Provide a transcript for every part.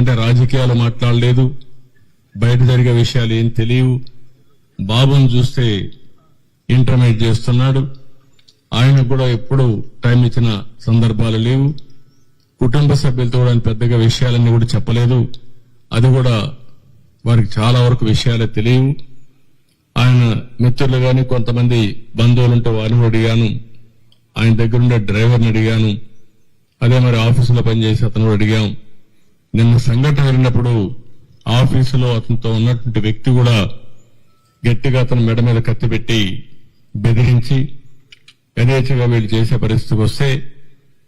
అంటే రాజకీయాలు మాట్లాడలేదు. బయట జరిగే విషయాలు ఏం తెలియవు. బాబుని చూస్తే ఇంటర్మీడియట్ చేస్తున్నాడు. ఆయనకు కూడా ఎప్పుడు టైం ఇచ్చిన సందర్భాలు లేవు. కుటుంబ సభ్యులతో కూడా పెద్దగా విషయాలన్నీ కూడా చెప్పలేదు. అది కూడా వారికి చాలా వరకు విషయాలే తెలియవు. ఆయన మిత్రులు కానీ కొంతమంది బంధువులు ఉంటే వారిని అడిగాను. ఆయన దగ్గరుండే డ్రైవర్ని అడిగాను. అదే మరి ఆఫీసులో పనిచేసి అతను కూడా అడిగాం. నిన్న సంఘటన జరిగినప్పుడు ఆఫీసులో అతనితో ఉన్నటువంటి వ్యక్తి కూడా గట్టిగా అతను మెడ మీద కత్తి పెట్టి బెదిరించి యథేచ్ఛగా వీళ్ళు చేసే పరిస్థితికి వస్తే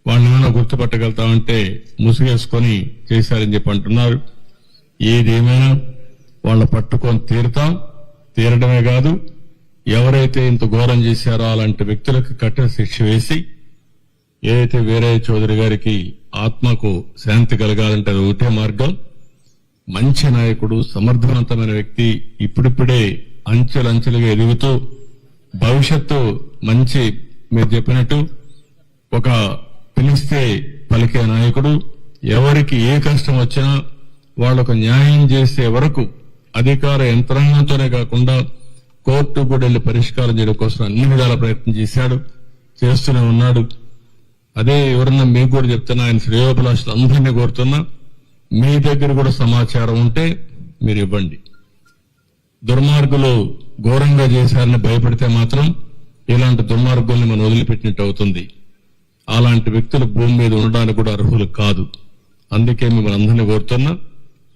వాళ్ళని ఏమైనా గుర్తుపట్టగలుగుతామంటే ముసుగేసుకొని చేశారని చెప్పి అంటున్నారు. ఏదేమైనా వాళ్ళ పట్టుకొని తీరుతాం. తీరడమే కాదు ఎవరైతే ఇంత ఘోరం చేశారో అలాంటి వ్యక్తులకు కఠిన శిక్ష వేసి ఏదైతే వీరయ్య చౌదరి గారికి ఆత్మకు శాంతి కలగాలంటే అది ఒకటే మార్గం. మంచి నాయకుడు సమర్థవంతమైన వ్యక్తి ఇప్పుడిప్పుడే అంచెలంచెలుగా ఎదుగుతూ భవిష్యత్తు మంచి మీరు చెప్పినట్టు ఒక పిలిస్తే పలికే నాయకుడు ఎవరికి ఏ కష్టం వచ్చినా వాళ్ళకు న్యాయం చేసే వరకు అధికార యంత్రాంగంతోనే కాకుండా కోర్టు కూడా వెళ్ళి పరిష్కారం చేయడం కోసం అన్ని విధాల ప్రయత్నం చేశాడు చేస్తూనే ఉన్నాడు. అదే ఎవరన్నా మీకు కూడా చెప్తున్నా ఆయన శ్రేయోభిలాషులు అందరినీ కోరుతున్నా మీ దగ్గర కూడా సమాచారం ఉంటే మీరు ఇవ్వండి. దుర్మార్గులు ఘోరంగా చేశారని భయపడితే మాత్రం ఇలాంటి దుర్మార్గుల్ని మనం వదిలిపెట్టినట్టు అవుతుంది. అలాంటి వ్యక్తులు భూమి మీద ఉండడానికి కూడా అర్హులు కాదు. అందుకే మిమ్మల్ని అందరినీ కోరుతున్నా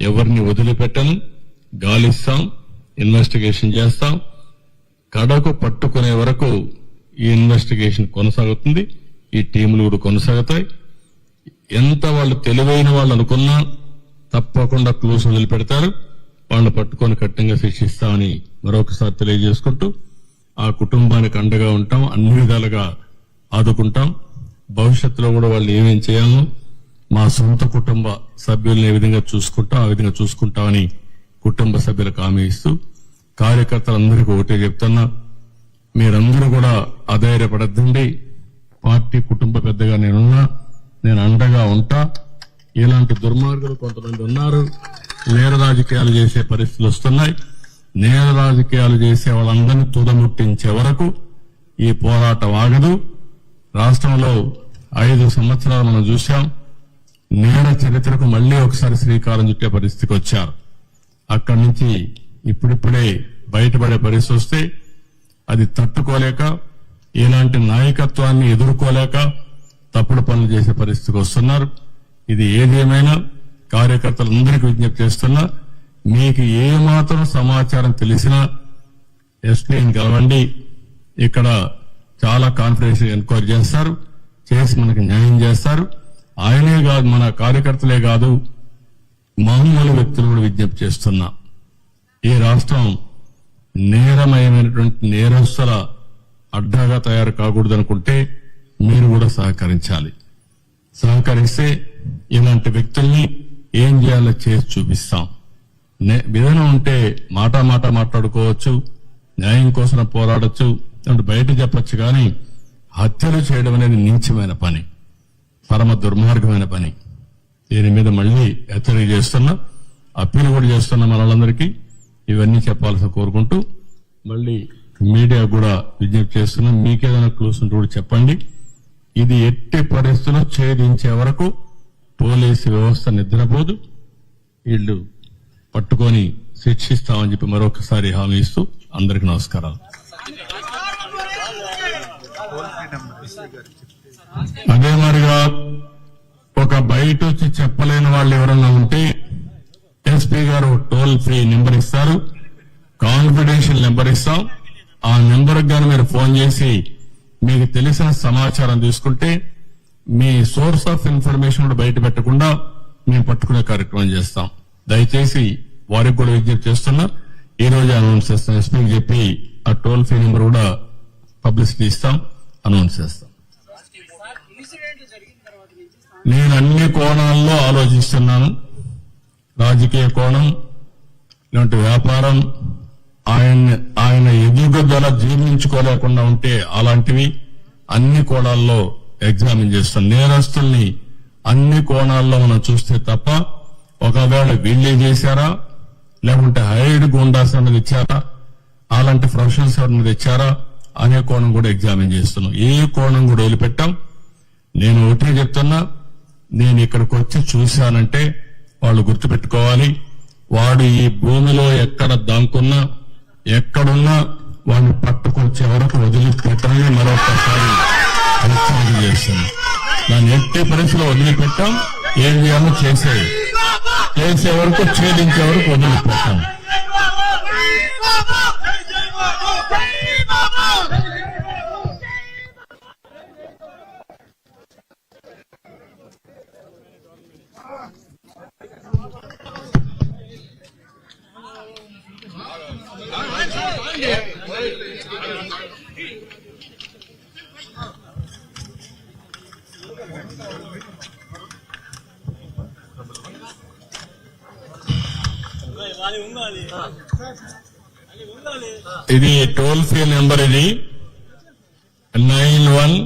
ఎవరిని వదిలిపెట్టను గాలిస్తాం ఇన్వెస్టిగేషన్ చేస్తాం. కడకు పట్టుకునే వరకు ఈ ఇన్వెస్టిగేషన్ కొనసాగుతుంది. ఈ టీములు కూడా కొనసాగుతాయి. ఎంత వాళ్ళు తెలివైన వాళ్ళు అనుకున్నా తప్పకుండా క్లూస్ వదిలిపెడతారు. వాళ్ళని పట్టుకొని కఠినంగా శిక్షిస్తామని మరొకసారి తెలియజేసుకుంటూ ఆ కుటుంబానికి అండగా ఉంటాం అన్ని విధాలుగా ఆదుకుంటాం. భవిష్యత్తులో కూడా వాళ్ళు ఏమేం చేయాలో మా సొంత కుటుంబ సభ్యుల్ని ఏ విధంగా చూసుకుంటాం ఆ విధంగా చూసుకుంటామని కుటుంబ సభ్యులకు హామీ ఇస్తూ కార్యకర్తలందరికీ ఒకటే చెప్తున్నా. మీరందరూ కూడా అధైర్యపడద్దండి. పార్టీ కుటుంబ పెద్దగా నేనున్నా నేను అండగా ఉంటా. ఇలాంటి దుర్మార్గులు కొంతమంది ఉన్నారు. నేర రాజకీయాలు చేసే పరిస్థితులు వస్తున్నాయి. నేర రాజకీయాలు చేసే వాళ్ళందరినీ తుదముట్టించే వరకు ఈ పోరాటం ఆగదు. రాష్ట్రంలో ఐదు సంవత్సరాలు మనం చూశాం. నేర చరిత్రకు మళ్ళీ ఒకసారి శ్రీకారం చుట్టే పరిస్థితికి వచ్చారు. అక్కడి నుంచి ఇప్పుడిప్పుడే బయటపడే పరిస్థితి వస్తే అది తట్టుకోలేక ఇలాంటి నాయకత్వాన్ని ఎదుర్కోలేక తప్పుడు పనులు చేసే పరిస్థితికి వస్తున్నారు. ఇది ఏదేమైనా కార్యకర్తలందరికీ విజ్ఞప్తి చేస్తున్నా మీకు ఏ మాత్రం సమాచారం తెలిసినా ఎస్పీని కలవండి. ఇక్కడ చాలా కాన్ఫిడెన్స్ ఎంక్వైరీ చేస్తారు. చేసి మనకి న్యాయం చేస్తారు. ఆయనే కాదు మన కార్యకర్తలే కాదు మామూలు వ్యక్తులు కూడా విజ్ఞప్తి చేస్తున్నా. ఈ రాష్ట్రం నేరమయమైనటువంటి నేరస్తుల అడ్డాగా తయారు కాకూడదు అనుకుంటే మీరు కూడా సహకరించాలి. సహకరిస్తే ఇలాంటి వ్యక్తుల్ని ఏం చేయాలో చేసి చూపిస్తాం. నే- విధానం ఉంటే మాట మాట మాట్లాడుకోవచ్చు న్యాయం కోసం పోరాడొచ్చు అంటే బయట చెప్పచ్చు కానీ హత్యలు చేయడం అనేది నీచమైన పని పరమ దుర్మార్గమైన పని. దీని మీద మళ్ళీ హెచ్చరిక చేస్తున్నా అప్పీలు కూడా చేస్తున్నా మనందరికీ ఇవన్నీ చెప్పాల్సి కోరుకుంటూ మళ్ళీ మీడియా కూడా విజ్ఞప్తి చేస్తున్నాం మీకేదైనా క్లూస్ ఉంటే కూడా చెప్పండి. ఇది ఎట్టి పరిస్థితుల్లో ఛేదించే వరకు పోలీసు వ్యవస్థ నిద్రపోదు. వీళ్ళు పట్టుకొని శిక్షిస్తామని చెప్పి మరొకసారి హామీ ఇస్తూ అందరికి నమస్కారాలు. అదే మరిగా ఒక బయట వచ్చి చెప్పలేని వాళ్ళు ఎవరన్నా ఉంటే SP garu toll free number ఇస్తారు. కాన్ఫిడెన్షియల్ నెంబర్ ఇస్తాం. ఆ నెంబర్ గాను మీరు ఫోన్ చేసి మీకు తెలిసిన సమాచారం తీసుకుంటే మీ సోర్స్ ఆఫ్ ఇన్ఫర్మేషన్ కూడా బయట పెట్టకుండా మేము పట్టుకునే కార్యక్రమం చేస్తాం. దయచేసి వారికి కూడా విజ్ఞప్తి చేస్తున్నా ఈ రోజు అనౌన్స్ చేస్తాం ఎస్పీకి చెప్పి ఆ టోల్ ఫ్రీ నెంబర్ కూడా పబ్లిసిటీ ఇస్తాం అనౌన్స్ చేస్తాం. నేను అన్ని కోణాల్లో ఆలోచిస్తున్నాను. రాజకీయ కోణం ఇలాంటి వ్యాపారం ఆయన ఆయన ఎదుగుదల జీర్ణించుకోలేకుండా ఉంటే అలాంటివి అన్ని కోణాల్లో ఎగ్జామిన్ చేస్తాం. నేరస్తుల్ని అన్ని కోణాల్లో మనం చూస్తే తప్ప ఒకవేళ వీళ్ళే చేశారా? లేకుంటే హైడ్ గుండాస్ అన్నది ఇచ్చారా అలాంటి ప్రొఫెషనల్స్ అన్నది ఇచ్చారా అనే కోణం కూడా ఎగ్జామిన్ చేస్తున్నాం. ఏ కోణం కూడా వదిలిపెట్టాం. నేను ఒకటే చెప్తున్నా నేను ఇక్కడికి వచ్చి చూశానంటే వాళ్ళు గుర్తుపెట్టుకోవాలి. వాడు ఈ భూమిలో ఎక్కడ దాంకున్నా ఎక్కడున్నా వాళ్ళు పట్టుకొచ్చే వరకు వదిలిపెట్టమని మరొకసారి హెచ్చరిక చేస్తున్నాను దాన్ని ఎట్టి పరిస్థితిలో వదిలిపెట్టాం. ఏం చేయాలో చేసే చేసే వరకు ఛేదించే వరకు వదిలిపెట్టాం. ఇది టోల్ ఫ్రీ నెంబర్ ఇది. Nine one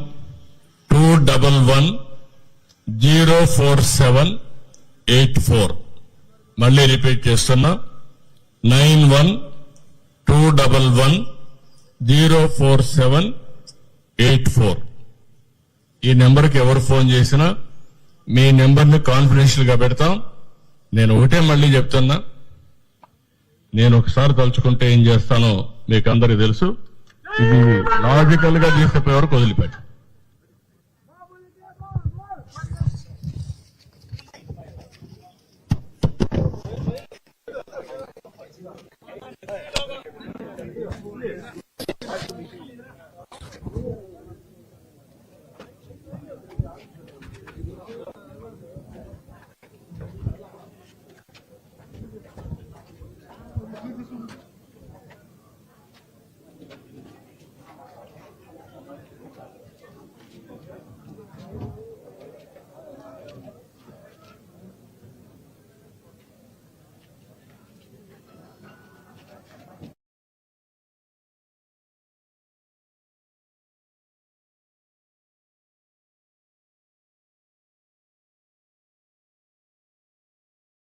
two double one zero four seven eight four. మళ్ళీ రిపీట్ చేస్తున్నా. Nine one two double one zero four seven eight four. ఈ నెంబర్కి ఎవరు ఫోన్ చేసినా మీ నెంబర్ని కాన్ఫిడెన్షియల్గా పెడతాం. నేను ఒకటే మళ్ళీ చెప్తున్నా. నేను ఒకసారి తలుచుకుంటే ఏం చేస్తానో మీకు అందరికి తెలుసు. ఇది లాజికల్గా తీసుకుపోయే వరకు వదిలిపెట్ట.